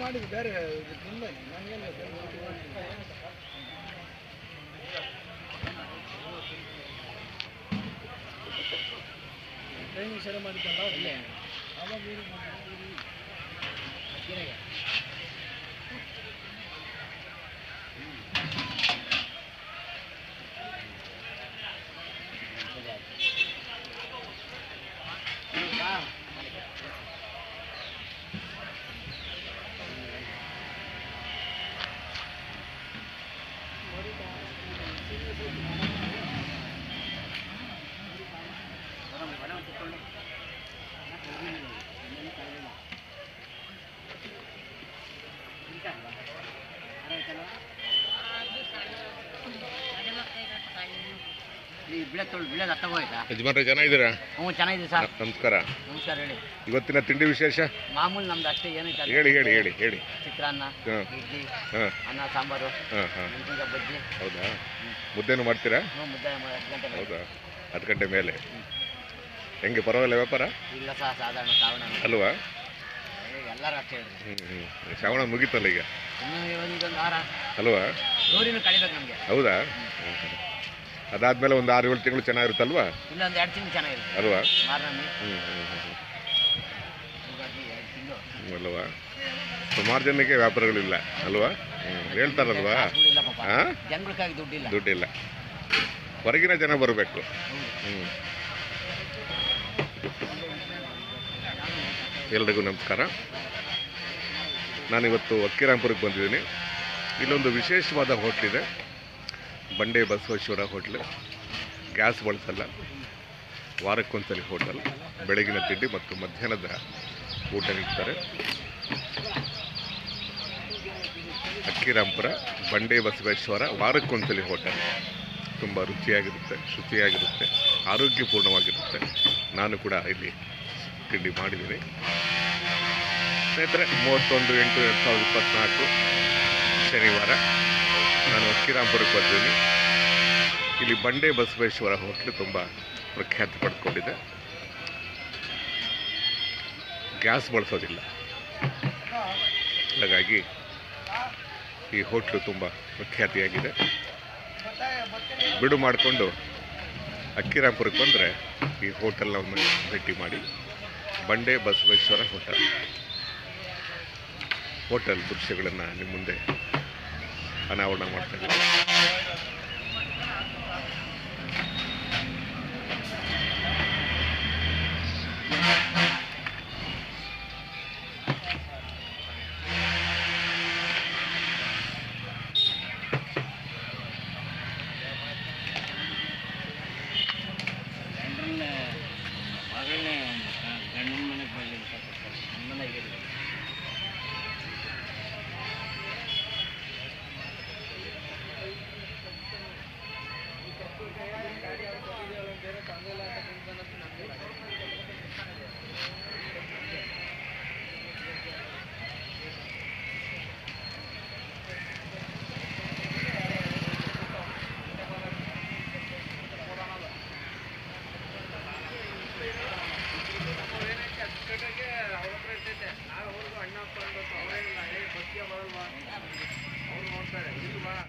ಮಾಡಿದ್ದು ಬೇರೆ ತುಂಬ ನನಗೇನು ಟ್ರೈನಿಂಗ್ ಸರಿ ಮಾಡಿದ್ದಲ್ಲ? ಅಲ್ಲೇ ಅವಾಗ ಇವ್ರು ಜನ ಯಜಮಾನ್ರೆ ಚೆನ್ನಾಗಿದ್ದೀರಾ? ಹ್ಞೂ ಚೆನ್ನಾಗಿದೆ ಸರ್. ನಮಸ್ಕಾರ. ನಮಸ್ಕಾರ ಹೇಳಿ. ಇವತ್ತಿನ ತಿಂಡಿ ವಿಶೇಷ? ಮಾಮೂಲಿ ನಮ್ದು ಅಷ್ಟೇ ಏನೈತೆ. ಹೇಳಿ ಹೇಳಿ ಹೇಳಿ ಹೇಳಿ. ಚಿತ್ರಾನ್ನ ಹಾಂ. ಇಡ್ಲಿ ಹಾಂ. ಅನ್ನ ಸಾಂಬಾರು ಹಾಂ ಹಾಂ. ಮೆಣಸಿನ್ಕಾಯಿ ಬಜ್ಜಿ. ಹೌದಾ? ಮುದ್ದೆನೂ ಮಾಡ್ತೀರಾ? ಹ್ಞೂ ಮುದ್ದೆ ಮಾಡಿ ಹತ್ತು ಗಂಟೆ ಮೇಲೆ. ಹೌದಾ? ಹತ್ತು ಗಂಟೆ ಮೇಲೆ. ಹೆಂಗೆ ಪರವಾಗಿಲ್ಲ ವ್ಯಾಪಾರ? ಇಲ್ಲ ಸರ್ ಸಾಧಾರಣ ಶ್ರಾವಣ ಅಲ್ವಾ? ಎಲ್ಲರೂ ಅಷ್ಟೇ ಹೇಳ್ರಿ ಹ್ಞೂ ಹ್ಞೂ ಶ್ರಾವಣ ಮುಗೀತಲ್ಲ ಈಗ? ಇನ್ನೂ ಒಂದೊಂದು ವಾರ. ಅಲ್ವಾ? ನೋಡಿನೂ ಕಳಿಬೇಕು ನಮಗೆ. ಹೌದಾ? ಹ್ಮ್, ಹ್ಮ್. ಅದಾದ್ಮೇಲೆ ಒಂದು ಆರು ಏಳು ತಿಂಗಳು ಚೆನ್ನಾಗಿರುತ್ತಲ್ವಾ? ಎರಡು ತಿಂಗಳು ಚೆನ್ನಾಗಿರುತ್ತೆ. ಅಲ್ವಾ? ಮಾರ್ನಮಿ ಹ್ಞೂ ಹ್ಞೂ ಹ್ಞೂ ಯುಗಾದಿ ಎರಡು ತಿಂಗಳು. ಹ್ಞೂ ಅಲ್ವಾ? ಸುಮಾರು ಜನಕ್ಕೆ ವ್ಯಾಪಾರಗಳಿಲ್ಲ ಅಲ್ವಾ? ಹ್ಞೂ ಹೇಳ್ತಾರಲ್ವಾ? ಇಲ್ಲ ಪಾಪ. ಹಾಂ ಜನಗಳಿಗಾಗಿ ದುಡ್ಡಿಲ್ಲ. ದುಡ್ಡಿಲ್ಲ. ಹೊರಗಿನ ಜನ ಬರಬೇಕು. ಹ್ಞೂ ಎಲ್ರಿಗೂ ನಮಸ್ಕಾರ. ನಾನಿವತ್ತು ಅಕ್ಕಿರಾಂಪುರಕ್ಕೆ ಬಂದಿದ್ದೀನಿ. ಇಲ್ಲೊಂದು ವಿಶೇಷವಾದ ಹೋಟ್ಲಿದೆ. ಬಂಡೆ ಬಸವೇಶ್ವರ ಹೋಟ್ಲು. ಗ್ಯಾಸ್ ಬಳಸಲ್ಲ. ವಾರಕ್ಕೊಂದ್ಸಲಿ ಹೋಟೆಲ್. ಬೆಳಗಿನ ತಿಂಡಿ ಮತ್ತು ಮಧ್ಯಾಹ್ನದ ಊಟ ನೀಡ್ತಾರೆ. ಅಕ್ಕಿರಾಂಪುರ ಬಂಡೆ ಬಸವೇಶ್ವರ, ವಾರಕ್ಕೊಂದ್ಸಲಿ ಹೋಟೆಲ್. ತುಂಬ ರುಚಿಯಾಗಿರುತ್ತೆ, ಶುಚಿಯಾಗಿರುತ್ತೆ, ಆರೋಗ್ಯಪೂರ್ಣವಾಗಿರುತ್ತೆ. ನಾನು ಕೂಡ ಇಲ್ಲಿ ತಿಂಡಿ ಮಾಡಿದ್ದೀನಿ. ಸ್ನೇಹಿತರೆ, ಮೂವತ್ತೊಂದು ಎಂಟು ಎರಡು ಸಾವಿರದ ಇಪ್ಪತ್ತ್ನಾಲ್ಕು ಶನಿವಾರ. ಅಕ್ಕಿರಾಂಪುರಕ್ಕೆ ಬಂದಿದ್ದೀನಿ ಇಲ್ಲಿ ಬಂಡೆ ಬಸವೇಶ್ವರ ಹೋಟ್ಲು ತುಂಬ ಪ್ರಖ್ಯಾತಿ ಪಡ್ಕೊಂಡಿದೆ. ಗ್ಯಾಸ್ ಬಳಸೋದಿಲ್ಲ. ಹಾಗಾಗಿ ಈ ಹೋಟ್ಲು ತುಂಬ ಪ್ರಖ್ಯಾತಿಯಾಗಿದೆ. ಬಿಡು ಮಾಡಿಕೊಂಡು ಅಕ್ಕಿರಾಂಪುರಕ್ಕೆ ಬಂದರೆ ಈ ಹೋಟೆಲ್ನ ಒಮ್ಮೆ ಭೇಟಿ ಮಾಡಿ. ಬಂಡೆ ಬಸವೇಶ್ವರ ಹೋಟೆಲ್. ಹೋಟೆಲ್ ದೃಶ್ಯಗಳನ್ನು ನಿಮ್ಮ ಮುಂದೆ ಅನಾವರಣ ಮಾಡ್ತಾ